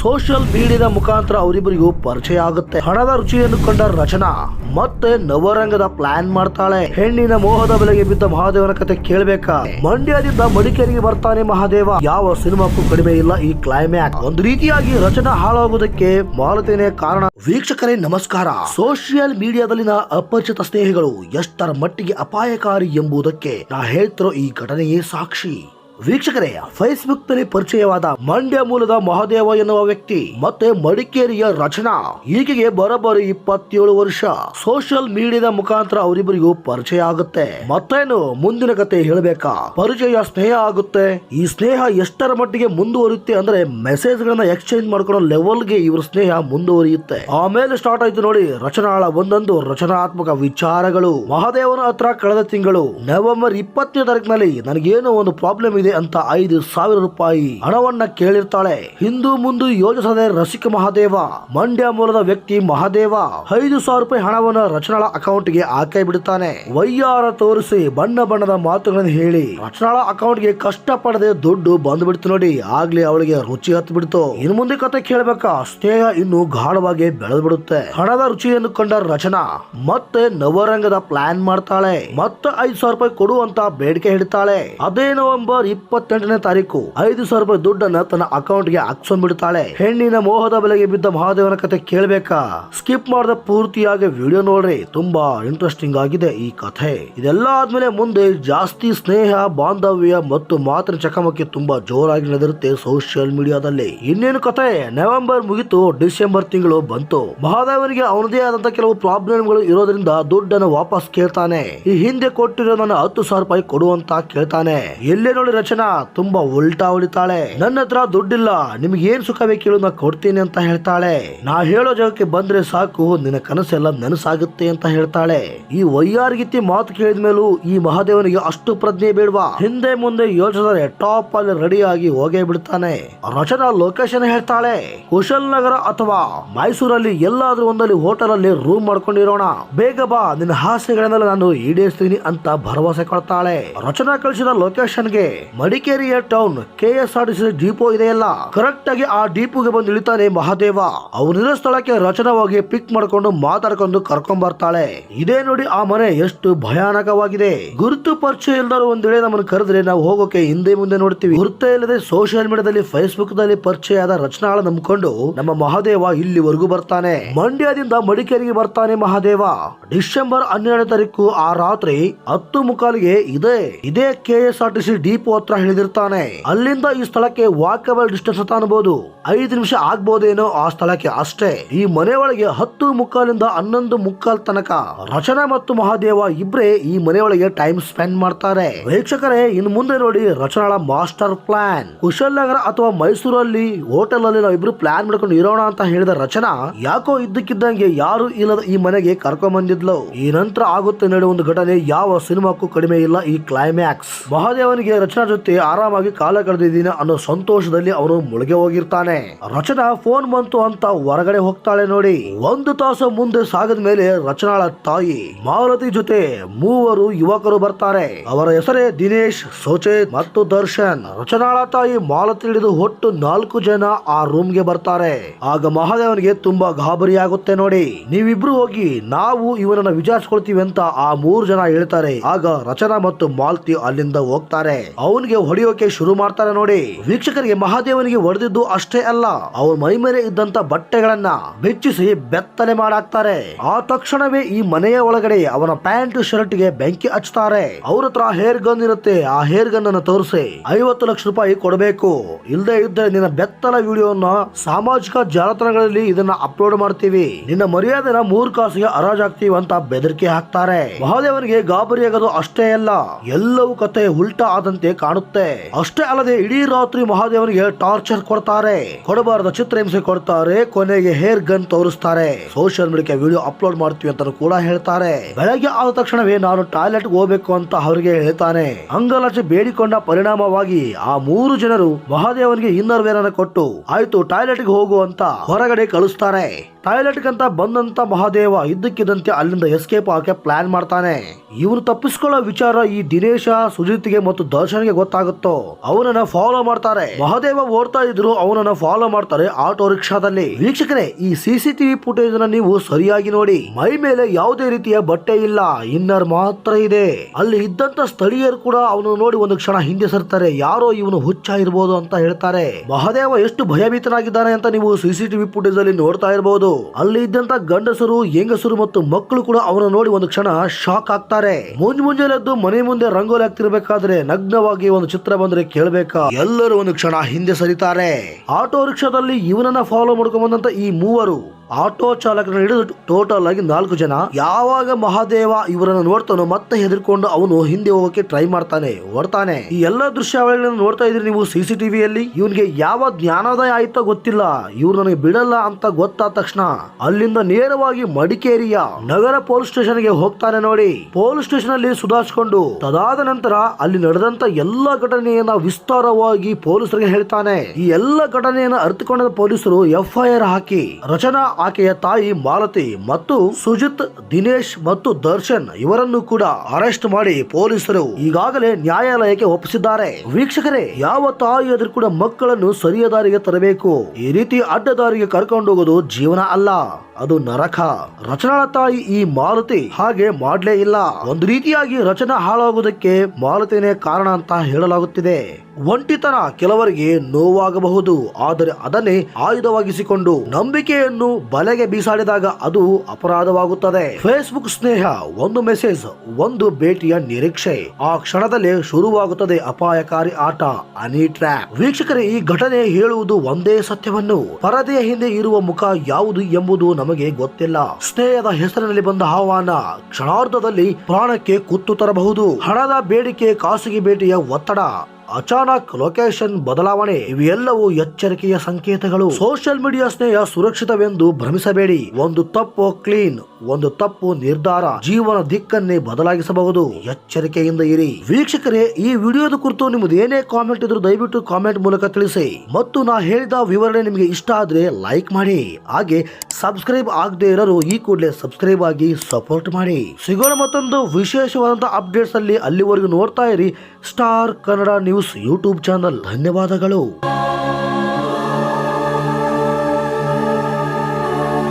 Social ಮೀಡಿಯಾದ ಮುಖಾಂತರ ಅವರಿಬ್ಬರಿಗೂ ಪರಿಚಯ ಆಗುತ್ತೆ. ಹಣದ ರುಚಿಯನ್ನು ಕಂಡ ರಚನಾ ಮತ್ತೆ ನವರಂಗದ ಪ್ಲಾನ್ ಮಾಡ್ತಾಳೆ. ಹೆಣ್ಣಿನ ಮೋಹದ ಬೆಲೆಗೆ ಬಿದ್ದ ಮಹಾದೇವನ ಕತೆ ಕೇಳಬೇಕಾ? ಮಂಡ್ಯದಿಂದ ಮಡಿಕೇರಿಗೆ ಬರ್ತಾನೆ ಮಹಾದೇವ. ಯಾವ ಸಿನಿಮಾಕ್ಕೂ ಕಡಿಮೆ ಇಲ್ಲ ಈ ಕ್ಲೈಮ್ಯಾಕ್ಸ್ ಒಂದು ರೀತಿಯಾಗಿ ರಚನಾ ಹಾಳಾಗುವುದಕ್ಕೆ ಮಾಲತೇನೆ ಕಾರಣ. ವೀಕ್ಷಕರೇ, ನಮಸ್ಕಾರ. ಸೋಷಿಯಲ್ ಮೀಡಿಯಾದಲ್ಲಿನ ಅಪರಿಚಿತ ಸ್ನೇಹಿಗಳು ಎಷ್ಟರ ಮಟ್ಟಿಗೆ ಅಪಾಯಕಾರಿ ಎಂಬುದಕ್ಕೆ ನಾ ಹೇಳ್ತಿರೋ ಈ ಘಟನೆಯೇ ಸಾಕ್ಷಿ. ವೀಕ್ಷಕರೇ ಫೇಸ್ಬುಕ್ನಲ್ಲಿ ಪರಿಚಯವಾದ ಮಂಡ್ಯ ಮೂಲದ ಮಹಾದೇವ ಎನ್ನುವ ವ್ಯಕ್ತಿ, ಮತ್ತೆ ಮಡಿಕೇರಿಯ ರಚನಾ, ಈಕೆಗೆ ಬರೋಬ್ಬರಿ ಇಪ್ಪತ್ತೇಳು ವರ್ಷ. ಸೋಷಿಯಲ್ ಮೀಡಿಯಾದ ಮುಖಾಂತರ ಅವರಿಬ್ಬರಿಗೂ ಪರಿಚಯ ಆಗುತ್ತೆ. ಮತ್ತೇನು ಮುಂದಿನ ಕತೆ ಹೇಳಬೇಕಾ? ಪರಿಚಯ ಸ್ನೇಹ ಆಗುತ್ತೆ. ಈ ಸ್ನೇಹ ಎಷ್ಟರ ಮಟ್ಟಿಗೆ ಮುಂದುವರಿಯುತ್ತೆ ಅಂದ್ರೆ ಮೆಸೇಜ್ ಗಳನ್ನ ಎಕ್ಸ್ಚೇಂಜ್ ಮಾಡ್ಕೊಳ್ಳೋ ಲೆವೆಲ್ಗೆ ಇವ್ರ ಸ್ನೇಹ ಮುಂದುವರಿಯುತ್ತೆ. ಆಮೇಲೆ ಸ್ಟಾರ್ಟ್ ಆಯ್ತು ನೋಡಿ ರಚನಾಳ ಒಂದೊಂದು ರಚನಾತ್ಮಕ ವಿಚಾರಗಳು. ಮಹಾದೇವನ ಹತ್ರ ಕಳೆದ ತಿಂಗಳು ನವೆಂಬರ್ ಇಪ್ಪತ್ತನೇ ತಾರೀಕಿನಲ್ಲಿ ನನಗೇನೋ ಒಂದು ಪ್ರಾಬ್ಲಮ್ ಇದೆ ಅಂತ ಐದು ಸಾವಿರ ರೂಪಾಯಿ ಹಣವನ್ನ ಕೇಳಿರ್ತಾಳೆ. ಹಿಂದೂ ಮುಂದು ಯೋಜಿಸದೆ ರಸಿಕ ಮಹಾದೇವ, ಮಂಡ್ಯ ಮೂಲದ ವ್ಯಕ್ತಿ ಮಹಾದೇವ, ಐದು ಸಾವಿರ ರೂಪಾಯಿ ಹಣವನ್ನ ರಚನಾಳ ಅಕೌಂಟ್ಗೆ ಹಾಕಿ ಬಿಡುತ್ತಾನೆ. ವೈಯಾರ ತೋರಿಸಿ ಬಣ್ಣ ಬಣ್ಣದ ಮಾತುಗಳನ್ನು ಹೇಳಿ, ರಚನಾಳ ಅಕೌಂಟ್ಗೆ ಕಷ್ಟ ಪಡದೆ ದುಡ್ಡು ಬಂದ್ಬಿಡ್ತು ನೋಡಿ, ಆಗ್ಲಿ ಅವಳಿಗೆ ರುಚಿ ಹತ್ತು ಬಿಡ್ತು ಇನ್ ಮುಂದೆ ಕತೆ ಕೇಳಬೇಕಾ? ಸ್ನೇಹ ಇನ್ನು ಗಾಢವಾಗಿ ಬೆಳೆದು ಬಿಡುತ್ತೆ ಹಣದ ರುಚಿಯನ್ನು ಕಂಡ ರಚನಾ ಮತ್ತೆ ನವರಂಗದ ಪ್ಲಾನ್ ಮಾಡ್ತಾಳೆ. ಮತ್ತೆ ಐದು ಸಾವಿರ ರೂಪಾಯಿ ಕೊಡು ಅಂತ ಬೇಡಿಕೆ ಹಿಡಿತಾಳೆ. ಅದೇ ನವೆಂಬರ್ ಇಪ್ಪತ್ತೆಂಟನೇ ತಾರೀಕು ಐದು ಸಾವಿರ ರೂಪಾಯಿ ದುಡ್ಡನ್ನ ತನ್ನ ಅಕೌಂಟ್ಗೆ ಹಾಕ್ಸ್ಕೊಂಡ್ಬಿಡ್ತಾಳೆ. ಹೆಣ್ಣಿನ ಮೋಹದ ಬೆಲೆಗೆ ಬಿದ್ದ ಮಹಾದೇವನ ಕತೆ ಕೇಳಬೇಕಾ? ಸ್ಕಿಪ್ ಮಾಡದ ಪೂರ್ತಿಯಾಗಿ ವಿಡಿಯೋ ನೋಡ್ರಿ. ತುಂಬಾ ಇಂಟ್ರೆಸ್ಟಿಂಗ್ ಆಗಿದೆ ಈ ಕಥೆ. ಇದೆಲ್ಲ ಆದ್ಮೇಲೆ ಮುಂದೆ ಜಾಸ್ತಿ ಸ್ನೇಹ, ಬಾಂಧವ್ಯ ಮತ್ತು ಮಾತಿನ ಚಕಮಕಿ ತುಂಬಾ ಜೋರಾಗಿ ನಡೆದಿರುತ್ತೆ ಸೋಷಿಯಲ್ ಮೀಡಿಯಾದಲ್ಲಿ ಇನ್ನೇನು ಕತೆ ನವೆಂಬರ್ ಮುಗಿತು, ಡಿಸೆಂಬರ್ ತಿಂಗಳು ಬಂತು. ಮಹಾದೇವನಿಗೆ ಅವನದೇ ಆದಂತ ಕೆಲವು ಪ್ರಾಬ್ಲಮ್ಗಳು ಇರೋದ್ರಿಂದ ದುಡ್ಡನ್ನು ವಾಪಸ್ ಕೇಳ್ತಾನೆ. ಈ ಹಿಂದೆ ಕೊಟ್ಟಿರೋ ನನ್ನ ಹತ್ತು ಸಾವಿರ ರೂಪಾಯಿ ಕೊಡುವಂತ ಕೇಳ್ತಾನೆ. ಎಲ್ಲೇ ನೋಡಿ ರಚನಾ ತುಂಬಾ ಉಲ್ಟಾ ಉಳಿತಾಳೆ. ನನ್ನ ಹತ್ರ ದುಡ್ಡಿಲ್ಲ, ನಿಮ್ಗೆ ಏನ್ ಸುಖ ಬೇಕು ಹೇಳು ನಾ ಕೊಡ್ತೀನಿ ಅಂತ ಹೇಳ್ತಾಳೆ. ನಾ ಹೇಳೋ ಜಾಗಕ್ಕೆ ಬಂದ್ರೆ ಸಾಕು, ನಿನ್ನ ಕನಸೆಲ್ಲ ನನಸಾಗುತ್ತೆ ಅಂತ ಹೇಳ್ತಾಳೆ. ಈ ವೈಯಾರ್ಗಿತ್ತಿ ಮಾತು ಕೇಳಿದ ಮೇಲೂ ಈ ಮಹಾದೇವನಿಗೆ ಅಷ್ಟು ಪ್ರಜ್ಞೆ ಬೇಡವಾ? ಹಿಂದೆ ಮುಂದೆ ಯೋಚಿಸಿದರೆ ಟಾಪ್ ಅಲ್ಲಿ ರೆಡಿ ಆಗಿ ಹೋಗೇ ಬಿಡ್ತಾನೆ. ರಚನಾ ಲೊಕೇಶನ್ ಹೇಳ್ತಾಳೆ, ಕುಶಲ್ ನಗರ ಅಥವಾ ಮೈಸೂರಲ್ಲಿ ಎಲ್ಲಾದ್ರೂ ಒಂದಲ್ಲಿ ಹೋಟೆಲ್ ಅಲ್ಲಿ ರೂಮ್ ಮಾಡ್ಕೊಂಡಿರೋಣ. ಬೇಗ ಬಾ, ನಿನ್ನ ಹಾಸ್ಯಗಳನ್ನೆಲ್ಲ ನಾನು ಈಡೇರಿಸ್ತೀನಿ ಅಂತ ಭರವಸೆ ಕೊಡ್ತಾಳೆ. ರಚನಾ ಕಳಿಸಿದ ಲೊಕೇಶನ್ಗೆ ಮಡಿಕೇರಿಯ ಟೌನ್ ಕೆಎಸ್ಆರ್ಟಿಸಿ ಡಿಪೋ ಇದೆಯಲ್ಲ. ಕರೆಕ್ಟ್ ಆಗಿ ಆ ಡಿಪೋಗೆ ಬಂದು ಇಳಿತಾನೆ ಮಹಾದೇವ. ಅವನಿರೋ ಸ್ಥಳಕ್ಕೆ ರಚನವಾಗಿ ಪಿಕ್ ಮಾಡ್ಕೊಂಡು ಮಾತಾಡ್ಕೊಂಡು ಕರ್ಕೊಂಡ್ ಬರ್ತಾಳೆ. ಇದೇ ನೋಡಿ ಆ ಮನೆ ಎಷ್ಟು ಭಯಾನಕವಾಗಿದೆ. ಗುರುತು ಪರಿಚಯ ಇಲ್ದಾರು ಒಂದ್ ನಮ್ಮನ್ನು ಕರೆದ್ರೆ ನಾವು ಹೋಗೋಕೆ ಹಿಂದೆ ಮುಂದೆ ನೋಡ್ತೀವಿ. ಗುರುತೇ ಇಲ್ಲದೆ ಸೋಷಿಯಲ್ ಮೀಡಿಯಾದಲ್ಲಿ ಫೇಸ್ಬುಕ್ನಲ್ಲಿ ಪರಿಚಯ ಆದ ರಚನಾಳ ನಂಬ್ಕೊಂಡು ನಮ್ಮ ಮಹಾದೇವ ಇಲ್ಲಿವರೆಗೂ ಬರ್ತಾನೆ. ಮಂಡ್ಯದಿಂದ ಮಡಿಕೇರಿಗೆ ಬರ್ತಾನೆ ಮಹಾದೇವ. ಡಿಸೆಂಬರ್ ಹನ್ನೆರಡು ತಾರೀಕು ಆ ರಾತ್ರಿ ಹತ್ತು ಮುಕ್ಕಾಲಿಗೆ ಇದೆ, ಇದೇ ಕೆಎಸ್ಆರ್ಟಿಸಿ ಡಿಪೋ ಹತ್ರ ಹೇಳಿದಿರ್ತಾನೆ. ಅಲ್ಲಿಂದ ಈ ಸ್ಥಳಕ್ಕೆ ವಾಕಬಲ್ ಡಿಸ್ಟೆನ್ಸ್ ಅಂತ ಅನ್ಬೋದು. ಐದು ನಿಮಿಷ ಆಗ್ಬೋದೇನೋ ಆ ಸ್ಥಳಕ್ಕೆ ಅಷ್ಟೇ. ಈ ಮನೆ ಒಳಗೆ ಹತ್ತು ಮುಕ್ಕಾಲಿಂದ ಹನ್ನೊಂದು ಮುಕ್ಕಾಲ್ ತನಕ ರಚನಾ ಮತ್ತು ಮಹಾದೇವ ಇಬ್ರೇ ಈ ಮನೆ ಒಳಗೆ ಟೈಮ್ ಸ್ಪೆಂಡ್ ಮಾಡ್ತಾರೆ. ವೀಕ್ಷಕರೇ, ಇನ್ ಮುಂದೆ ನೋಡಿ ರಚನಾಳ ಮಾಸ್ಟರ್ ಪ್ಲಾನ್ ಕುಶಲ್ ನಗರ ಅಥವಾ ಮೈಸೂರಲ್ಲಿ ಹೋಟೆಲ್ ಅಲ್ಲಿ ನಾವು ಇಬ್ರು ಪ್ಲಾನ್ ಮಾಡ್ಕೊಂಡು ಇರೋಣ ಅಂತ ಹೇಳಿದ ರಚನಾ ಯಾಕೋ ಇದ್ದಕ್ಕಿದ್ದಂಗೆ ಯಾರು ಇಲ್ಲದ ಈ ಮನೆಗೆ ಕರ್ಕೊಂಡ್ ಬಂದಿದ್ಲು. ಈ ನಂತರ ಆಗುತ್ತೆ ನಡೆಯುವ ಒಂದು ಘಟನೆ. ಯಾವ ಸಿನಿಮಾಕ್ಕೂ ಕಡಿಮೆ ಇಲ್ಲ ಈ ಕ್ಲೈಮ್ಯಾಕ್ಸ್ ಮಹಾದೇವನಿಗೆ ರಚನಾ ಜೊತೆ ಆರಾಮಾಗಿ ಕಾಲ ಕಳೆದಿದ್ದೀನಿ ಅನ್ನೋ ಸಂತೋಷದಲ್ಲಿ ಅವನು ಮುಳುಗೆ ಹೋಗಿರ್ತಾನೆ. ರಚನಾ ಫೋನ್ ಬಂತು ಅಂತ ಹೊರಗಡೆ ಹೋಗ್ತಾಳೆ ನೋಡಿ. ಒಂದು ತಾಸು ಮುಂದೆ ಸಾಗದ ಮೇಲೆ ರಚನಾಳ ತಾಯಿ ಮಾರುತಿ ಜೊತೆ ಮೂವರು ಯುವಕರು ಬರ್ತಾರೆ. ಅವರ ಹೆಸರೇ ದಿನೇಶ್, ಸೋಚೇತ್ ಮತ್ತು ದರ್ಶನ್. ರಚನಾಳ ತಾಯಿ ಮಾಲತಿ ಹಿಡಿದು ಒಟ್ಟು ನಾಲ್ಕು ಜನ ಆ ರೂಮ್ಗೆ ಬರ್ತಾರೆ. ಆಗ ಮಹಾದೇವನಿಗೆ ತುಂಬಾ ಗಾಬರಿ ಆಗುತ್ತೆ ನೋಡಿ. ನೀವಿಬ್ರು ಹೋಗಿ ನಾವು ಇವನನ್ನ ವಿಚಾರಿಸ್ಕೊಳ್ತೀವಿ ಅಂತ ಆ ಮೂರು ಜನ ಹೇಳ್ತಾರೆ. ಆಗ ರಚನಾ ಮತ್ತು ಮಾಲತಿ ಅಲ್ಲಿಂದ ಹೋಗ್ತಾರೆ. ಅವನಿಗೆ ಹೊಡೆಯೋಕೆ ಶುರು ಮಾಡ್ತಾರೆ ನೋಡಿ. ವೀಕ್ಷಕರಿಗೆ ಮಹಾದೇವನಿಗೆ ಹೊಡೆದಿದ್ದು ಅಷ್ಟೇ ಅಲ್ಲ, ಅವ್ರ ಮೈ ಮೇಲೆ ಇದ್ದಂತ ಬಟ್ಟೆಗಳನ್ನ ಬೆಚ್ಚಿಸಿ ಬೆತ್ತಲೆ ಮಾಡಾಕ್ತಾರೆ. ಆ ತಕ್ಷಣವೇ ಈ ಮನೆಯ ಒಳಗಡೆ ಅವನ ಪ್ಯಾಂಟ್ ಶರ್ಟ್ಗೆ ಬೆಂಕಿ ಹಚ್ತಾರೆ ಅವ್ರ ಹತ್ರ ಹೇರ್ ಗನ್ ಇರುತ್ತೆ, ಆ ಹೇರ್ ಗನ್ ಅನ್ನು ತೋರಿಸಿ ಐವತ್ತು ಲಕ್ಷ ರೂಪಾಯಿ ಕೊಡಬೇಕು. ಇಲ್ಲದೆ ಇದ್ದರೆ ನಿನ್ನ ಬೆತ್ತಲ ವಿಡಿಯೋನ ಸಾಮಾಜಿಕ ಜಾಲತಾಣಗಳಲ್ಲಿ ಇದನ್ನ ಅಪ್ಲೋಡ್ ಮಾಡ್ತೀವಿ. ನಿನ್ನ ಮರ್ಯಾದೆನ ಮೂರ್ ಕಾಸಿಗೆ ಹರಾಜಾಗ್ತೀವಿ ಅಂತ ಬೆದರಿಕೆ ಹಾಕ್ತಾರೆ. ಮಹಾದೇವನಿಗೆ ಗಾಬರಿಯಾಗದು ಅಷ್ಟೇ ಅಲ್ಲ, ಎಲ್ಲವೂ ಕತೆ ಉಲ್ಟಾ ಆದಂತೆ ಕಾಣುತ್ತೆ. ಅಷ್ಟೇ ಅಲ್ಲದೆ ಇಡೀ ರಾತ್ರಿ ಮಹಾದೇವನಿಗೆ ಟಾರ್ಚರ್ ಕೊಡ್ತಾರೆ. ಕೊಡಬಾರದ ಚಿತ್ರಹಿಂಸೆ ಕೊಡ್ತಾರೆ, ಕೊನೆಗೆ ಹೇರ್ ಗನ್ ತೋರಿಸ್ತಾರೆ. ಸೋಷಿಯಲ್ ಮೀಡಿಯಾಕ್ಕೆ ವಿಡಿಯೋ ಅಪ್ಲೋಡ್ ಮಾಡ್ತೀವಿ ಅಂತ ಕೂಡ ಹೇಳ್ತಾರೆ. ಬೆಳಗ್ಗೆ ಆದ ತಕ್ಷಣವೇ ನಾನು ಟಾಯ್ಲೆಟ್ ಹೋಗ್ಬೇಕು ಅಂತ ಅವರಿಗೆ ಹೇಳ್ತಾನೆ. ಅಂಗಲಚೆ ಬೇಡಿಕೊಂಡ ಪರಿಣಾಮವಾಗಿ ಆ ಮೂರು ಜನರು ಮಹಾದೇವನಿಗೆ ಇನ್ನರ್ ಕೊಟ್ಟು, ಆಯ್ತು ಟಾಯ್ಲೆಟ್ಗೆ ಹೋಗು ಅಂತ ಹೊರಗಡೆ ಕಳಿಸ್ತಾರೆ. ಟಾಯ್ಲೆಟ್ ಗಂತ ಬಂದಂತ ಮಹಾದೇವ ಇದ್ದಕ್ಕಿದ್ದಂತೆ ಅಲ್ಲಿಂದ ಎಸ್ಕೇಪ್ ಆಕೆ ಪ್ಲಾನ್ ಮಾಡ್ತಾನೆ. ಇವನು ತಪ್ಪಿಸ್ಕೊಳ್ಳೋ ವಿಚಾರ ಈ ದಿನೇಶ, ಸುಜಿತ್ಗೆ ಮತ್ತು ದರ್ಶನ್ಗೆ ಯಾರಿಗೆ ಗೊತ್ತಾಗುತ್ತೋ? ಅವನನ್ನ ಫಾಲೋ ಮಾಡ್ತಾರೆ. ಮಹಾದೇವ ಓಡ್ತಾ ಇದ್ರು, ಅವನನ್ನ ಫಾಲೋ ಮಾಡ್ತಾರೆ ಆಟೋ ರಿಕ್ಷಾದಲ್ಲಿ ವೀಕ್ಷಕರೇ, ಈ ಸಿಸಿಟಿವಿ ಫುಟೇಜ್ನ ನೀವು ಸರಿಯಾಗಿ ನೋಡಿ. ಮೈ ಮೇಲೆ ಯಾವುದೇ ರೀತಿಯ ಬಟ್ಟೆ ಇಲ್ಲ ಇನ್ನರ್ ಮಾತ್ರ ಇದೆ. ಅಲ್ಲಿ ಇದ್ದಂತ ಸ್ಥಳೀಯರು ಕೂಡ ಅವನು ನೋಡಿ ಒಂದು ಕ್ಷಣ ಹಿಂದೆ ಸರ್ತಾರೆ. ಯಾರೋ ಇವನು ಹುಚ್ಚ ಇರಬಹುದು ಅಂತ ಹೇಳ್ತಾರೆ. ಮಹಾದೇವ ಎಷ್ಟು ಭಯಭೀತನಾಗಿದ್ದಾನೆ ಅಂತ ನೀವು ಸಿಸಿಟಿವಿ ಫುಟೇಜ್ ಅಲ್ಲಿ ನೋಡ್ತಾ ಇರಬಹುದು ಅಲ್ಲಿ ಇದ್ದಂತ ಗಂಡಸರು, ಹೆಂಗಸರು ಮತ್ತು ಮಕ್ಕಳು ಕೂಡ ಅವನ ನೋಡಿ ಒಂದು ಕ್ಷಣ ಶಾಕ್ ಆಗ್ತಾರೆ. ಮುಂಜ್ ಮುಂಜಾನೆದ್ದು ಮನೆ ಮುಂದೆ ರಂಗೋಲಿ ಹಾಕ್ತಿರ್ಬೇಕಾದ್ರೆ ನಗ್ನವಾಗಿ ಒಂದು ಚಿತ್ರ ಬಂದ್ರೆ ಕೇಳಬೇಕಾ? ಎಲ್ಲರೂ ಒಂದು ಕ್ಷಣ ಹಿಂದೆ ಸರಿತಾರೆ. ಆಟೋ ರಿಕ್ಷಾದಲ್ಲಿ ಇವನನ್ನ ಫಾಲೋ ಮಾಡ್ಕೊಂಡ್ ಬಂದಂತ ಈ ಮೂವರು. ಆಟೋ ಚಾಲಕನ ಹಿಡಿದು ಟೋಟಲ್ ಆಗಿ ನಾಲ್ಕು ಜನ. ಯಾವಾಗ ಮಹಾದೇವ ಇವರನ್ನು ನೋಡ್ತಾನೋ ಮತ್ತೆ ಹೆದರ್ಕೊಂಡು ಅವನು ಹಿಂದೆ ಹೋಗಕ್ಕೆ ಟ್ರೈ ಮಾಡ್ತಾನೆ, ಓಡ್ತಾನೆ. ಈ ಎಲ್ಲ ದೃಶ್ಯಾವಳಿಗಳನ್ನು ನೋಡ್ತಾ ಇದ್ರಿ ನೀವು ಸಿಸಿಟಿವಿಯಲ್ಲಿ ಇವನ್ಗೆ ಯಾವ ಜ್ಞಾನೋದಯ ಆಯ್ತೋ ಗೊತ್ತಿಲ್ಲ. ಇವ್ರು ನನಗೆ ಬಿಡಲ್ಲ ಅಂತ ಗೊತ್ತಾದ ತಕ್ಷಣ ಅಲ್ಲಿಂದ ನೇರವಾಗಿ ಮಡಿಕೇರಿಯ ನಗರ ಪೊಲೀಸ್ ಸ್ಟೇಷನ್ಗೆ ಹೋಗ್ತಾನೆ ನೋಡಿ. ಪೊಲೀಸ್ ಸ್ಟೇಷನ್ ಅಲ್ಲಿ ಸುಧಾರಿಸಿಕೊಂಡು ತದಾದ ನಂತರ ಅಲ್ಲಿ ನಡೆದಂತ ಎಲ್ಲ ಘಟನೆಯನ್ನ ವಿಸ್ತಾರವಾಗಿ ಪೊಲೀಸರಿಗೆ ಹೇಳ್ತಾನೆ. ಈ ಎಲ್ಲ ಘಟನೆಯನ್ನ ಅರ್ಥಕೊಂಡ ಪೊಲೀಸರು ಎಫ್ಐಆರ್ ಹಾಕಿ ರಚನಾ ಆಕೆಯ ತಾಯಿ ಮಾಲತಿ ಮತ್ತು ಸುಜಿತ್, ದಿನೇಶ್ ಮತ್ತು ದರ್ಶನ್ ಇವರನ್ನು ಕೂಡ ಅರೆಸ್ಟ್ ಮಾಡಿ ಪೊಲೀಸರು ಈಗಾಗಲೇ ನ್ಯಾಯಾಲಯಕ್ಕೆ ಒಪ್ಪಿಸಿದ್ದಾರೆ. ವೀಕ್ಷಕರೇ, ಯಾವ ತಾಯಿ ಎದುರು ಕೂಡ ಮಕ್ಕಳನ್ನು ಸರಿಯ ದಾರಿಗೆ ತರಬೇಕು. ಈ ರೀತಿ ಅಡ್ಡದಾರಿಗೆ ಕರ್ಕೊಂಡು ಹೋಗೋದು ಜೀವನ ಅಲ್ಲ, ಅದು ನರಕ. ರಚನಾ ತಾಯಿ ಈ ಮಾರುತಿ ಹಾಗೆ ಮಾಡ್ಲೇ ಇಲ್ಲ. ಒಂದು ರೀತಿಯಾಗಿ ರಚನಾ ಹಾಳಾಗುವುದಕ್ಕೆ ಮಾರುತಿನೇ ಕಾರಣ ಅಂತ ಹೇಳಲಾಗುತ್ತಿದೆ. ಒಂಟಿತನ ಕೆಲವರಿಗೆ ನೋವಾಗಬಹುದು, ಆದರೆ ಅದನ್ನೇ ಆಯುಧವಾಗಿಸಿಕೊಂಡು ನಂಬಿಕೆಯನ್ನು ಬಲೆಗೆ ಬೀಸಾಡಿದಾಗ ಅದು ಅಪರಾಧವಾಗುತ್ತದೆ. ಫೇಸ್ಬುಕ್ ಸ್ನೇಹ, ಒಂದು ಮೆಸೇಜ್ ಒಂದು ಭೇಟಿಯ ನಿರೀಕ್ಷೆ. ಆ ಕ್ಷಣದಲ್ಲಿ ಶುರುವಾಗುತ್ತದೆ ಅಪಾಯಕಾರಿ ಆಟ ಅನಿ ಟ್ರ್ಯಾಪ್ ವೀಕ್ಷಕರೇ, ಈ ಘಟನೆ ಹೇಳುವುದು ಒಂದೇ ಸತ್ಯವನ್ನು. ಪರದೆಯ ಹಿಂದೆ ಇರುವ ಮುಖ ಯಾವುದು ಎಂಬುದು ನಮಗೆ ಗೊತ್ತಿಲ್ಲ. ಸ್ನೇಹದ ಹೆಸರಿನಲ್ಲಿ ಬಂದ ಆಹ್ವಾನ, ಕ್ಷಣಾರ್ಧದಲ್ಲಿ ಪ್ರಾಣಕ್ಕೆ ಕುತ್ತು ತರಬಹುದು. ಹಣದ ಬೇಡಿಕೆ, ಖಾಸಗಿ ಭೇಟಿಯ ಒತ್ತಡ ಅಚಾನಕ್ ಲೊಕೇಶನ್ ಬದಲಾವಣೆ, ಇವೆಲ್ಲವೂ ಎಚ್ಚರಿಕೆಯ ಸಂಕೇತಗಳು. ಸೋಷಿಯಲ್ ಮೀಡಿಯಾ ಸ್ನೇಹ ಸುರಕ್ಷಿತವೆಂದು ಭ್ರಮಿಸಬೇಡಿ. ಒಂದು ತಪ್ಪು ಕ್ಲೀನ್, ಒಂದು ತಪ್ಪು ನಿರ್ಧಾರ ಜೀವನ ದಿಕ್ಕನ್ನೇ ಬದಲಾಗಿಸಬಹುದು. ಎಚ್ಚರಿಕೆಯಿಂದ ಇರಿ. ವೀಕ್ಷಕರೇ, ಈ ವಿಡಿಯೋದ ಕುರಿತು ನಿಮ್ದು ಏನೇ ಕಾಮೆಂಟ್ ಇದ್ರು ದಯವಿಟ್ಟು ಕಾಮೆಂಟ್ ಮೂಲಕ ತಿಳಿಸಿ. ಮತ್ತು ನಾ ಹೇಳಿದ ವಿವರಣೆ ನಿಮಗೆ ಇಷ್ಟ ಆದ್ರೆ ಲೈಕ್ ಮಾಡಿ. ಹಾಗೆ ಸಬ್ಸ್ಕ್ರೈಬ್ ಆಗದೆ ಇರೋರು ಈ ಕೂಡಲೇ ಸಬ್ಸ್ಕ್ರೈಬ್ ಆಗಿ ಸಪೋರ್ಟ್ ಮಾಡಿ. ಸಿಗೋಣ ಮತ್ತೊಂದು ವಿಶೇಷವಾದಂತಹ ಅಪ್ಡೇಟ್ಸ್ ಅಲ್ಲಿ ಅಲ್ಲಿವರೆಗೂ ನೋಡ್ತಾ ಇರಿ. Star Kannada news YouTube channel ಧನ್ಯವಾದಗಳು.